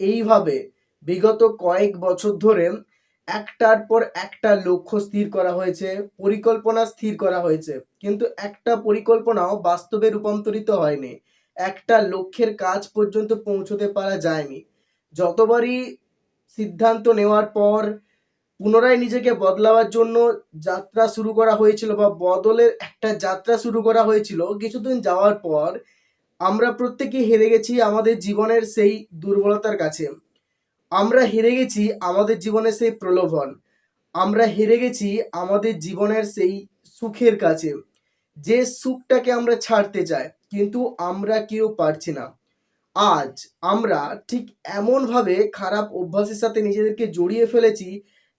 এইভাবে বিগত কয়েক বছর ধরে একটার পর একটা লক্ষ্য স্থির করা হয়েছে, পরিকল্পনা স্থির করা হয়েছে। কিন্তু একটা পরিকল্পনাও বাস্তবে রূপান্তরিত হয়নি। একটা লক্ষ্যের কাজ পর্যন্ত পৌঁছতে পারা যায়নি। যতবারই সিদ্ধান্ত নেওয়ার পর পুনরায় নিজেকে বদলাবার জন্য যাত্রা শুরু করা হয়েছিল বা বদলের একটা যাত্রা শুরু করা হয়েছিল, কিছুদিন যাওয়ার পর আমরা প্রত্যেকে হেরে গেছি আমাদের জীবনের সেই দুর্বলতার কাছে। আমরা হেরে গেছি আমাদের জীবনের সেই প্রলোভন। আমরা হেরে গেছি আমাদের জীবনের সেই সুখের কাছে। যে সুখটাকে আমরা ছাড়তে চাই, কিন্তু আমরা কেউ পারছি না। আজ আমরা ঠিক এমনভাবে খারাপ অভ্যাসের সাথে নিজেদেরকে জড়িয়ে ফেলেছি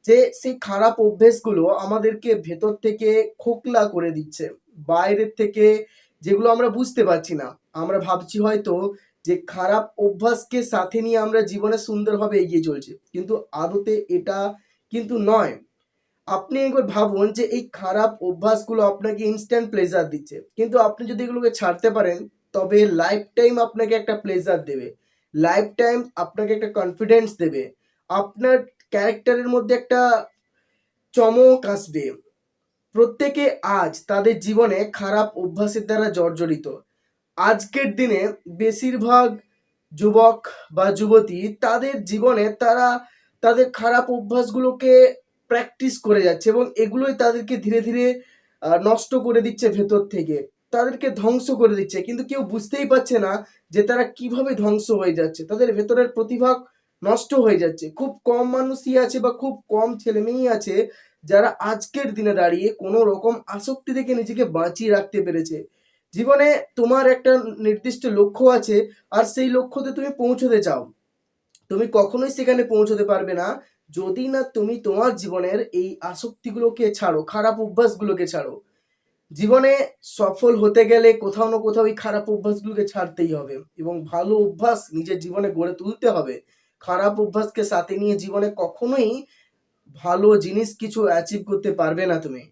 যে সেই খারাপ অভ্যেসগুলো আমাদেরকে ভেতর থেকে খোকলা করে দিচ্ছে, বাইরের থেকে যেগুলো আমরা বুঝতে পারছি না। আমরা ভাবছি হয়তো যে খারাপ অভ্যাসকে সাথে নিয়ে আমরা জীবনে সুন্দরভাবে এগিয়ে চলছি। কিন্তু আদতে এটা কিন্তু নয়। আপনি একবার ভাবুন যে এই খারাপ অভ্যাসগুলো আপনাকে ইনস্ট্যান্ট প্লেজার দিচ্ছে। কিন্তু আপনি যদি এগুলোকে ছাড়তে পারেন, তবে লাইফ টাইম আপনাকে একটা প্লেজার দেবে। লাইফ টাইম আপনাকে একটা কনফিডেন্স দেবে। আপনার ক্যারেক্টারের মধ্যে একটা চমক আসবে। প্রত্যেকে আজ তাদের জীবনে খারাপ অভ্যাসের দ্বারা জর্জরিত। আজকের দিনে বেশিরভাগ যুবক বা যুবতী তাদের জীবনে তারা তাদের খারাপ অভ্যাসগুলোকে প্র্যাকটিস করে যাচ্ছে এবং এগুলোই তাদেরকে ধীরে ধীরে নষ্ট করে দিচ্ছে ভেতর থেকে। তাদেরকে ধ্বংস করে দিচ্ছে। কিন্তু কেউ বুঝতেই পারছে না যে তারা কীভাবে ধ্বংস হয়ে যাচ্ছে। তাদের ভেতরের প্রতিভা নষ্ট হয়ে যাচ্ছে। খুব কম মানুষই আছে বা খুব কম ছেলে মেয়েই আছে যারা আজকের দিনে দাঁড়িয়ে কোনো রকম আসক্তি থেকে নিজেকে বাঁচিয়ে রাখতে পেরেছে। জীবনে তোমার একটা নির্দিষ্ট লক্ষ্য আছে, আর সেই লক্ষ্যতে তুমি পৌঁছতে চাও। তুমি কখনোই সেখানে পৌঁছতে পারবে না। যদি না তুমি তোমার জীবনের এই আসক্তিগুলোকে ছাড়ো, খারাপ অভ্যাসগুলোকে ছাড়ো। জীবনে সফল হতে গেলে কোথাও না কোথাও এই খারাপ অভ্যাসগুলোকে ছাড়তেই হবে এবং ভালো অভ্যাস নিজের জীবনে গড়ে তুলতে হবে। খারাপ অভ্যাসকে সাথে নিয়ে জীবনে কখনোই ভালো জিনিস কিছু অ্যাচিভ করতে পারবে না তুমি।